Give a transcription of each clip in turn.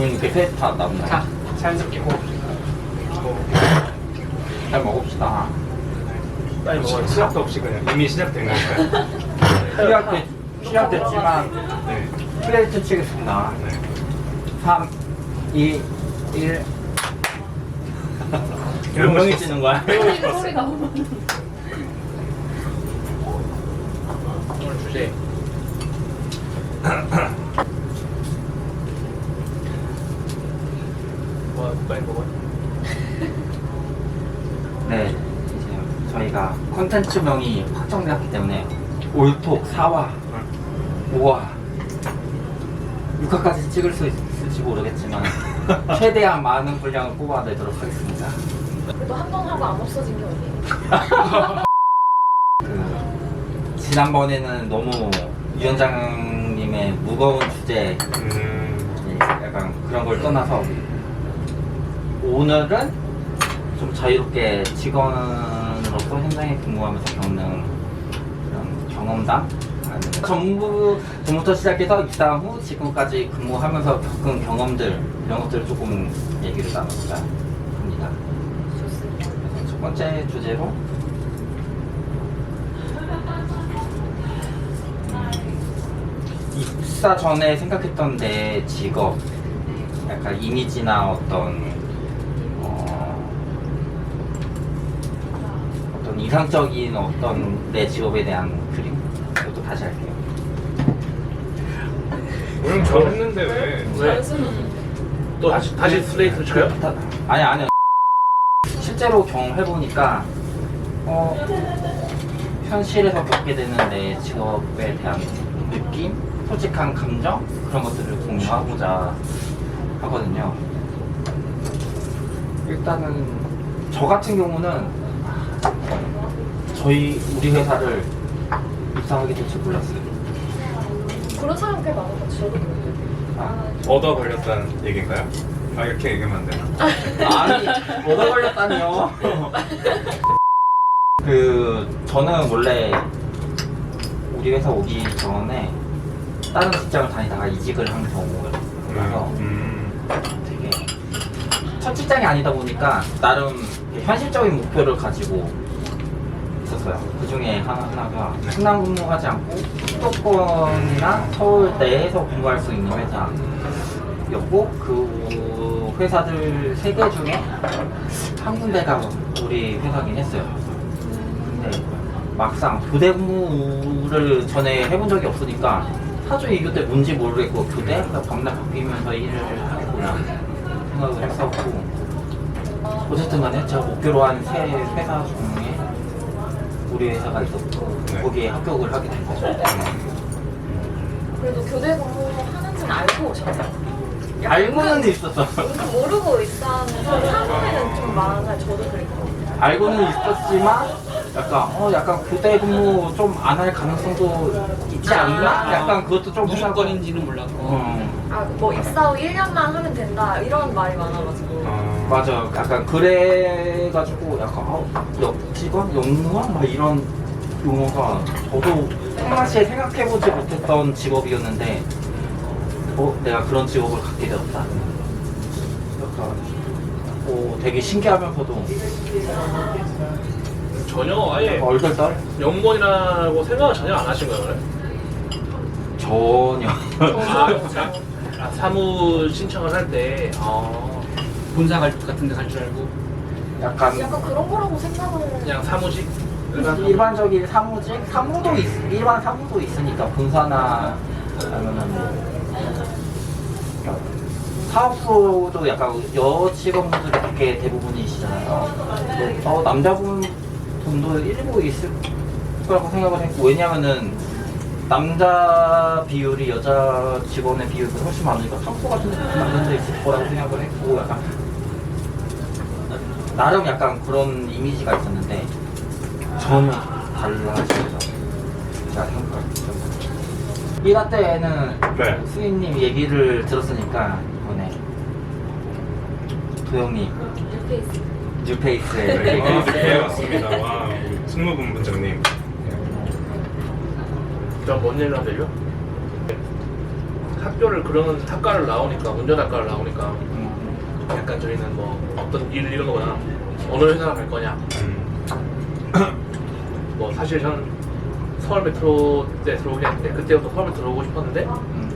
보이는 게 페스타 나온다. 자, 자연스럽게 호흡. 잘 먹읍시다. 빨리 먹어요. 시작도 없이 그냥 이미 시작된 거니까. 시작됐, 시작됐지만 네. 플레이트 치겠습니다. 네. 3, 2, 1. 몇 명이 치는 거야? 싶었어. 소리가 너무. 오늘 주제. 뭐 빨리 먹어. 네, 이제 저희가 컨텐츠명이 확정되었기 때문에 올톡 4화, 5화, 6화까지 찍을 수 있을지 모르겠지만 최대한 많은 분량을 뽑아내도록 하겠습니다. 그래도 한 번 하고 안 없어진 게 어디예요? 그 지난번에는 너무 위원장님의 무거운 주제 음. 약간 그런 걸 떠나서 오늘은 좀 자유롭게 직원 으로서 현장에 근무하면서 겪는 그런 경험담? 전부 전부터 시작해서 입사 후 지금까지 근무하면서 겪은 경험들 이런 것들을 조금 얘기를 나눠볼까 합니다. 그래서 첫 번째 주제로? 입사 전에 생각했던 내 직업 약간 이미지나 어떤 이상적인 어떤 내 직업에 대한 그림 이것도 다시 할게요. 오늘 저 했는데 왜? 자연스러운데. 또 다시 다시 슬레이트 쳐요? 다- 아니 아니요. 실제로 경험해 보니까 어, 현실에서 겪게 되는 내 직업에 대한 느낌, 솔직한 감정 그런 것들을 공유하고자 하거든요. 일단은 저 같은 경우는 저희 우리 회사를 입사하게 될 줄 몰랐어요. 그런 사람 꽤 많은 것 같아요. 얻어 걸렸다는 얘기인가요? 아 이렇게 얘기하면 안 되나? 아니 얻어 걸렸다니요. 그 저는 원래 우리 회사 오기 전에 다른 직장을 다니다가 이직을 한 경우라서 음. 되게 첫 직장이 아니다 보니까 나름 현실적인 목표를 가지고 있었어요. 그 중에 하나가 충남 근무하지 않고 수도권이나 서울 내에서 근무할 수 있는 회사였고 그 회사들 세 개 중에 한 군데가 우리 회사긴 했어요. 근데 막상 교대 근무를 전에 해본 적이 없으니까 사주 이교 때 뭔지 모르겠고 교대 밤낮 바뀌면서 일을 하겠구나 생각을 했었고 어쨌든 간에 제가 목표로 한 세 회사 중에 우리 회사가 있었고 네. 거기에 합격을 하게 된 거죠. 그래도 교대 근무하는지는 알고 오셨어요. 약간 알고는 있었어. 은근 모르고 있었는데 사무에는 좀 많아요. 저도 그랬거든요. 알고는 있었지만 약간 어 약간 교대 근무 좀 안 할 가능성도 있지 않나? 약간 그것도 좀 무슨 건인지는 몰랐고 음. 아, 뭐 입사 후 1년만 하면 된다 이런 말이 많아가지고. 아. 맞아. 약간 그래가지고 약간 어, 역 직원, 영무원 막 이런 용어가 저도 평상시에 생각해보지 못했던 직업이었는데 어 내가 그런 직업을 갖게 되었다. 약간 어, 되게 신기하면서도 전혀 아예 얼떨떨 연구원이라고 생각을 전혀 안 하신 거예요, 그래? 전혀. 아, 자, 아, 사무 신청을 할 때 아, 본사 갈 같은 데 갈 줄 알고 약간 약간 그런 거라고 생각을. 그냥 사무직 일반- 일반적인 사무직, 사무도 있, 일반 사무도 있으니까 본사나 아니면은 뭐 사업소도 약간 여 직원분들이 그렇게 대부분이시잖아요. 뭐, 어, 남자분 분도 일부 있을 거라고 생각을 했고 왜냐면은 남자 비율이 여자 직원의 비율보다 훨씬 많으니까 사업소 같은 데 많은 데 있을 거라고 생각을 했고 약간 나름 약간 그런 이미지가 있었는데 전혀 달라지죠. 제가 생각했죠. 1화 때는 네. 수인님 얘기를 들었으니까 이번에 도영님 뉴페이스. 뉴페이스의 네, 아, 네, 맞습니다. 와, 우리 승무분분장님. 그럼 뭔 일을 하세요? 학교를 그런 학과를 나오니까 운전학과를 나오니까 음. 약간 저희는 뭐 어떤 일을 이런 거거나 어느 회사를 갈 거냐 음. 뭐 사실 저는 서울 메트로 때 들어오긴 했는데 그때부터 서울 메트로 오고 싶었는데 음.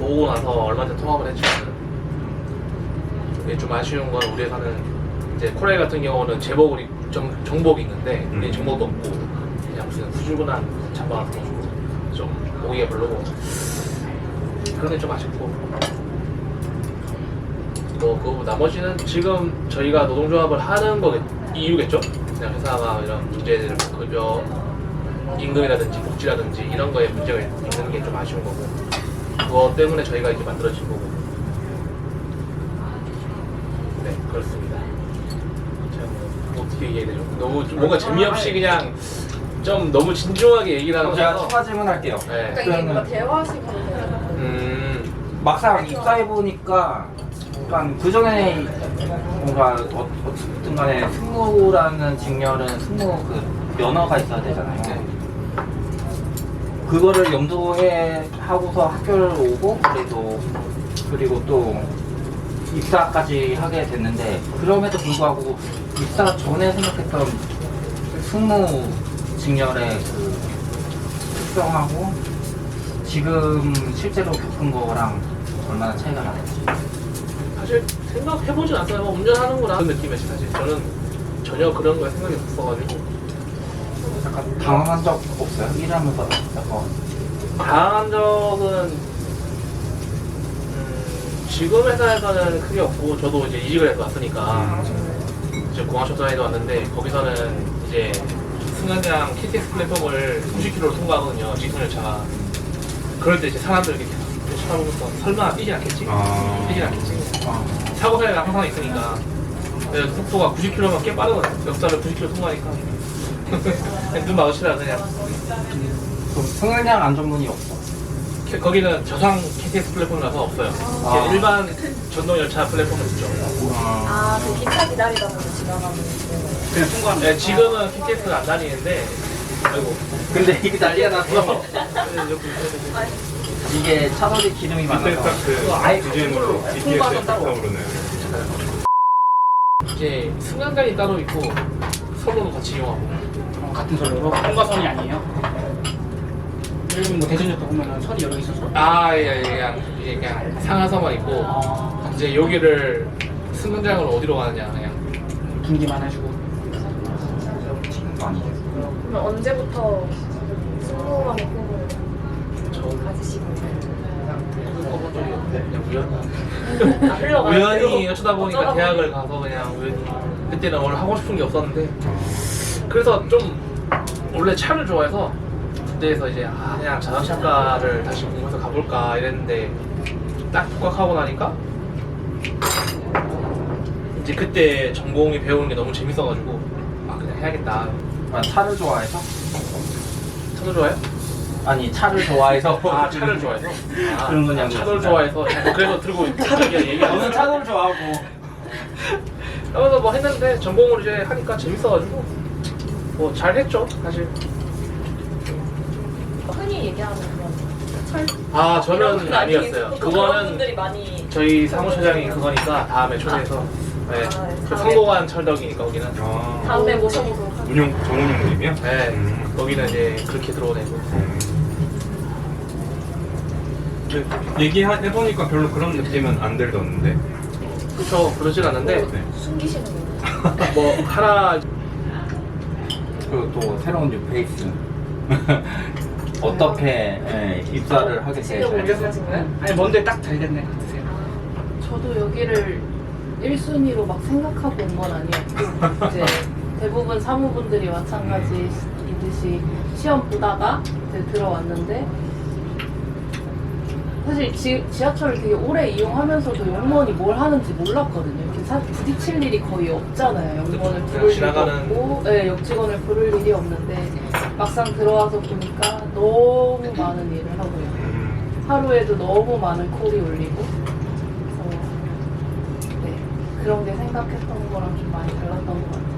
오고 나서 얼마 전에 통합을 했지만 이게 좀 아쉬운 건 우리 회사는 이제 코레일 같은 경우는 제복이 정, 정복이 있는데 우리 음. 정복도 없고 그냥 무슨 후줄근한 잠바가 가지고 좀 오기가 별로고 그런 게 좀 아쉽고 뭐그 나머지는 지금 저희가 노동조합을 하는 거 이유겠죠? 그냥 회사가 이런 문제들 급여 임금이라든지 복지라든지 이런 거에 문제가 있는 게 좀 아쉬운 거고 그거 때문에 저희가 이렇게 만들어진 거고 네 그렇습니다 제가 뭐 어떻게 얘기해야 되죠? 너무 좀 뭔가 재미없이 그냥 좀 너무 진중하게 얘기를 하는 제가 거라서 추가 질문할게요. 네. 그러니까 이게 뭔가 대화식으로 돼요. 음 막상 입사해 보니까 약간 그 전에 뭔가 어, 어쨌든 간에 승무라는 직렬은 승무 그 면허가 있어야 되잖아요. 네. 그거를 염두에 하고서 학교를 오고 그래도 그리고 또 입사까지 하게 됐는데 그럼에도 불구하고 입사 전에 생각했던 승무 직렬의 그 특성하고 지금 실제로 겪은 거랑 얼마나 차이가 나는지. 사실 생각해보진 않았어요. 뭐 운전하는구나. 그런 느낌이었지 사실. 저는 전혀 그런 거에 생각이 없어가지고. 약간 당황한 적 없어요? 일하면서 약간 당한 적은 음, 지금 회사에서는 크게 없고 저도 이제 이직을 해서 왔으니까 이제 공항쇼사에도 왔는데 거기서는 이제 승강장 KTX 플랫폼을 90km로 통과하거든요. 직선 열차가. 그럴 때 이제 사람들 이렇게 쳐다보면서 설마 뛰진 않겠지? 아. 뛰진 않겠지? 아, 사고 사례가 항상 있으니까 그래서 속도가 90km면 꽤 빠르거든요. 역사를 90km 통과하니까 눈 마주치다 그냥 그럼 승강장 안전문이 없어 캐- 거기는 저상 KTX 플랫폼이라서 없어요. 아. 이게 일반 전동 열차 플랫폼은 있죠. 아, 그 기차 기다리다 보면 지나가는 거. 그냥 통과하면 네, 지금은 KTX가 안 다니는데 아이고. 근데 이게 난리가 났어. 아니, 이게 차돌이 기름이 많아서. 딱그 아예 BGM으로 BTS의 통과는 따로. 이제 승강장이 따로 있고 선로도 같이 이용하고. 어, 같은 선로로? 통과선이 아니에요. 요즘 뭐 대전역도 보면은 선이 여러 개 있어서. 아예 그냥 이게 그냥 상하선만 있고 어, 이제 여기를 승강장으로 어디로 가느냐 그냥. 분기만 해주고. 그러면 언제부터 승무원 꿈을 저 가지시고 그냥 우연 아, 흘러가요? 우연히 어쩌다 보니까 어쩌다 대학을 가서 그냥 우연히 그때는 원래 하고 싶은 게 없었는데 어. 그래서 좀 원래 차를 좋아해서 그때에서 이제 아, 그냥 자동차과를 다시 공부해서 가볼까 이랬는데 딱 복학하고 나니까 이제 그때 전공이 배우는 게 너무 재밌어가지고 아 그냥 해야겠다 아, 차를 좋아해서? 차도 좋아해? 아니 차를 좋아해서 아 차를 좋아해서 아, 그런 건 차를 양보했습니다. 좋아해서 그래서 들고 차를 얘기하는 저는 차를 좋아하고 그래서 뭐 했는데 전공을 이제 하니까 재밌어가지고 뭐 잘했죠 사실 얘기하는 그런 철. 아 저는 건 아니었어요 그거는 분들이 많이 저희 사무처장이 그거니까 다음에 초대해서 네, 아, 네. 그 성공한 철덕이니까 거기는 아. 다음에 모셔보도록 하겠습니다. 운용 정운용님이요? 네 음. 거기는 이제 그렇게 들어오내고 음. 근데 얘기해 보니까 별로 그런 느낌은 안 들던데 그쵸 그러진 않는데 네. 숨기시는 거. 뭐 하나 그리고 또 새로운 뉴페이스 어떻게 예, 입사를 하게 되셨어요? 거예요? 아니 뭔데 딱 잘 됐네 같으세요. 저도 여기를 1순위로 막 생각하고 온 건 아니었고 이제 대부분 사무분들이 마찬가지이듯이 시험 보다가 이제 들어왔는데 사실 지, 지하철을 되게 오래 이용하면서도 용무원이 뭘 하는지 몰랐거든요. 이렇게 사, 부딪힐 일이 거의 없잖아요. 용무원을 그냥 부를 일도 지나가는- 없고 네, 역직원을 부를 일이 없는데 막상 들어와서 보니까 너무 많은 일을 하고. 음. 하루에도 너무 많은 콜이 올리고 그래서 네, 그런 게 생각했던 거랑 좀 많이 달랐던 것 같아요.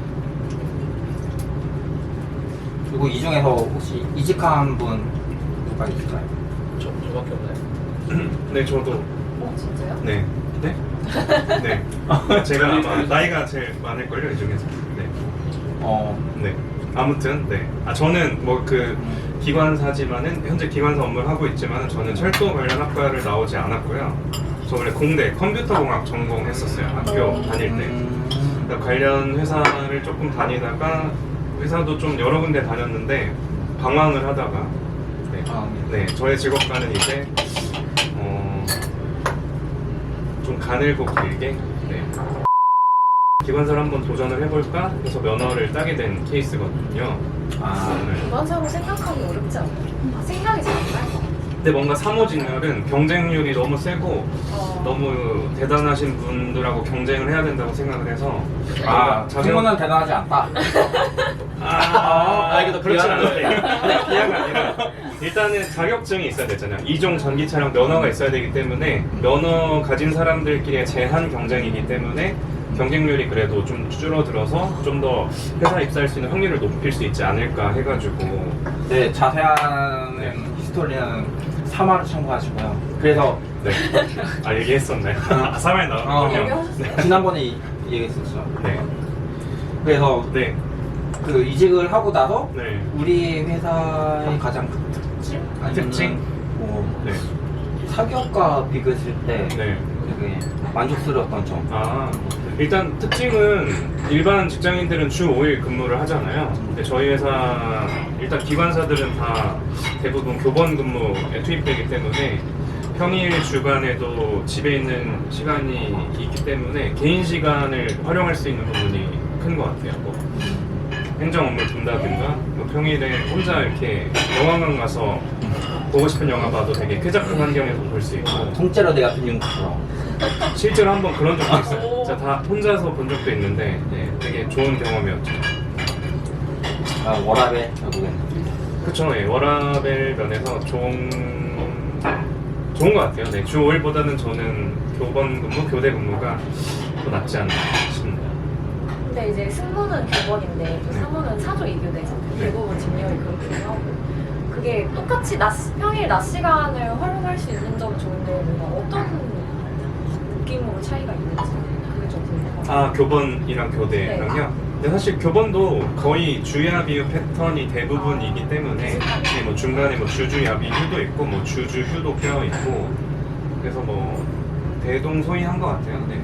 그리고 이 중에서 혹시 이직한 분 누가 있을까요? 저, 저 저밖에 없나요? 네, 저도 어, 진짜요? 네. 네? 네. 제가 아마 나이가 제일 많을걸요, 이 중에서. 네. 어, 네. 아무튼, 네. 아, 저는 뭐 그 기관사지만은, 현재 기관사 업무를 하고 있지만 저는 철도 관련 학과를 나오지 않았고요. 저 원래 공대 컴퓨터공학 전공했었어요, 학교 다닐 때. 음, 그러니까 관련 회사를 조금 다니다가 회사도 좀 여러 군데 다녔는데 방황을 하다가 네, 아, 네 저의 직업과는 이제 어, 좀 가늘고 길게 네. 기관사를 한번 도전을 해볼까 해서 면허를 따게 된 케이스거든요. 아, 네. 기관사로 생각하기 어렵지 않아요? 아, 생각이 잘 안 나요. 근데 뭔가 사무직렬은 경쟁률이 너무 세고 어, 너무 대단하신 분들하고 경쟁을 해야 된다고 생각을 해서 아, 자격- 친구는 대단하지 않다. 아, 아, 이게 더 그렇진. 않은데. 네, 비하가 아니라 일단은 자격증이 있어야 되잖아요. 이종 전기 차량 면허가 있어야 되기 때문에 면허 가진 사람들끼리의 제한 경쟁이기 때문에 경쟁률이 그래도 좀 줄어들어서 좀 더 회사 입사할 수 있는 확률을 높일 수 있지 않을까 해가지고 네, 자세한 히스토리는 3화를 참고하시고요. 그래서 네. 아 얘기했었나요? 아 3회 어, 나왔군요. 얘기하셨어요? 지난번에 이- 얘기했었죠. 네. 그래서 네. 그 이직을 하고 나서 네. 우리 회사의 가장 큰 특징? 아니면은 특징? 뭐 네. 사기업과 비교했을 때 네. 되게 만족스러웠던 점. 아, 일단 특징은 일반 직장인들은 주 5일 근무를 하잖아요. 근데 저희 회사 일단 기관사들은 다 대부분 교번 근무에 투입되기 때문에 평일 주간에도 집에 있는 시간이 있기 때문에 개인 시간을 활용할 수 있는 부분이 큰 것 같아요. 뭐 행정 업무를 본다든가 뭐 평일에 혼자 이렇게 영화관 가서 보고 싶은 영화 봐도 되게 쾌적한 환경에서 볼 수 있고 통째로 내가 든 용처럼. 실제로 한번 그런 적도 있어요. 진짜 다 혼자서 본 적도 있는데 네, 되게 좋은 경험이었죠. 아, 워라벨 결국엔. 그쵸, 예, 워라벨 면에서 좋은 좋은 것 같아요. 네, 주 5일보다는 저는 교번 근무, 교대 근무가 더 낫지 않나 싶습니다. 근데 이제 승무는 교번인데 또 네. 사무는 사조 이교대잖아요. 네. 대부분 직렬이 그렇게 하고 그게 똑같이 낮, 평일 낮 시간을 활용할 수 있는 점은 좋은데 뭔가 어떤 차이가 있는지 그게 좀 궁금해요. 아, 교번이랑 교대랑요? 근데 사실 교번도 거의 주야 비휴 패턴이 대부분이기 때문에 네, 뭐 중간에 뭐 주주 야비 휴도 있고 뭐 주주 휴도 껴 있고 그래서 뭐 대동소이한 것 같아요. 네.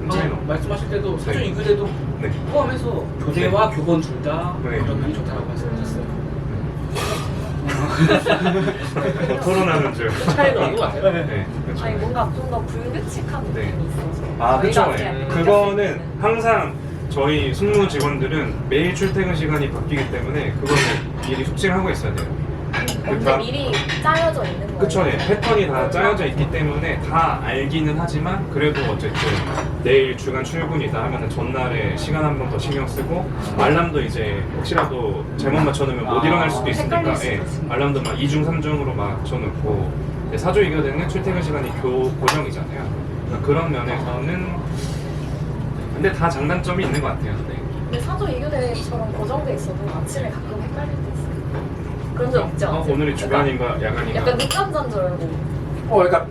큰 차이는 어, 없- 말씀하실 때도 사주 네. 이교대도 네. 포함해서 교대와 교본 둘다 네. 그런 면이 좋다고 말씀하셨어요. 뭐 토론하는 줄. 차이는 없는 것 같아요. 네, 그렇죠. 아니 뭔가 좀 더 불규칙한 네. 느낌이 있어서 아, 그쵸. 저희가 예. 그냥 느꼈을 그거는 항상 저희 승무 직원들은 매일 출퇴근 시간이 바뀌기 때문에 그거는 미리 숙지를 하고 있어야 돼요. 다- 미리 짜여져 있는 거예요. 그쵸, 예. 패턴이 다 짜여져 있기 때문에 다 알기는 하지만 그래도 어쨌든 내일 주간 출근이다 하면은 전날에 시간 한 번 더 신경 쓰고 알람도 이제 혹시라도 잘못 맞춰놓으면 못 아, 일어날 수도 있으니까 헷갈릴 수도 예. 있으니까. 알람도 막 2중, 3중으로 맞춰놓고 이제 사조 이교대는 출퇴근 시간이 교 고정이잖아요. 그러니까 그런 면에서는 근데 다 장단점이 있는 것 같아요. 네. 근데 사조 이교대처럼 고정돼 있어도 아침에 가끔 헷갈릴 때. 그런 적 없지 어, 않아요? 오늘이 주간인가 야간인가? 약간 늦잠잔 줄 알고 어, 그러니까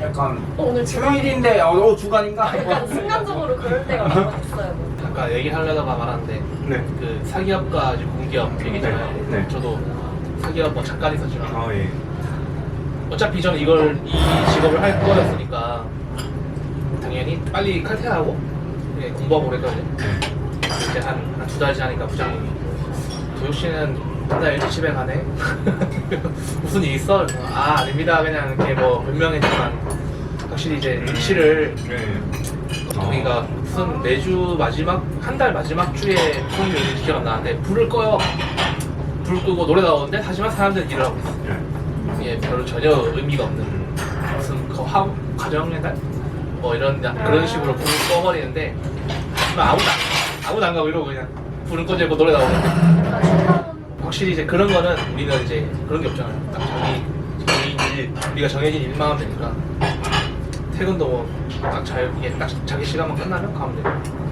약간 어, 오늘 주간 주일인데 어, 어 주간인가? 약간 순간적으로 그럴 때가 몇번 있어요. 아까 얘기하려다가 말았는데 네. 그 사기업과 이제 공기업 얘기잖아요. 네, 네. 저도 사기업 뭐 잠깐 있었지만 아 예. 어차피 저는 이걸 이 직업을 할 거였으니까 당연히 빨리 칼퇴하고 예, 공부하고 그랬거든요. 이제 한 두달 지나니까 부장님이 도혁 씨는 한달 일찍 집에 가네. 무슨 일 있어? 아 아닙니다. 그냥 이렇게 뭐 변명했지만 확실히 이제 일치를 네. 저희가 무슨 매주 마지막 한 달 마지막 주에 무슨 일이 기억 안 나는데 불을 꺼요. 불 끄고 노래 나오는데 하지만 사람들은 일을 하고 있어. 네. 이게 별로 전혀 의미가 없는 무슨 그 화, 가정의 달? 뭐 이런 그런 식으로 불을 꺼버리는데 하지만 아무도 안, 아무도 안 가고 이러고 그냥 불은 꺼지고 노래 약간 순간 확실히 이제 그런 거는 우리는 이제 그런 게 없잖아요. 딱 정해 정해진 일, 우리가 정해진 일만 하면 되니까 퇴근도 뭐 딱 잘 이게 딱 자기 시간만 끝나면 가면 돼요.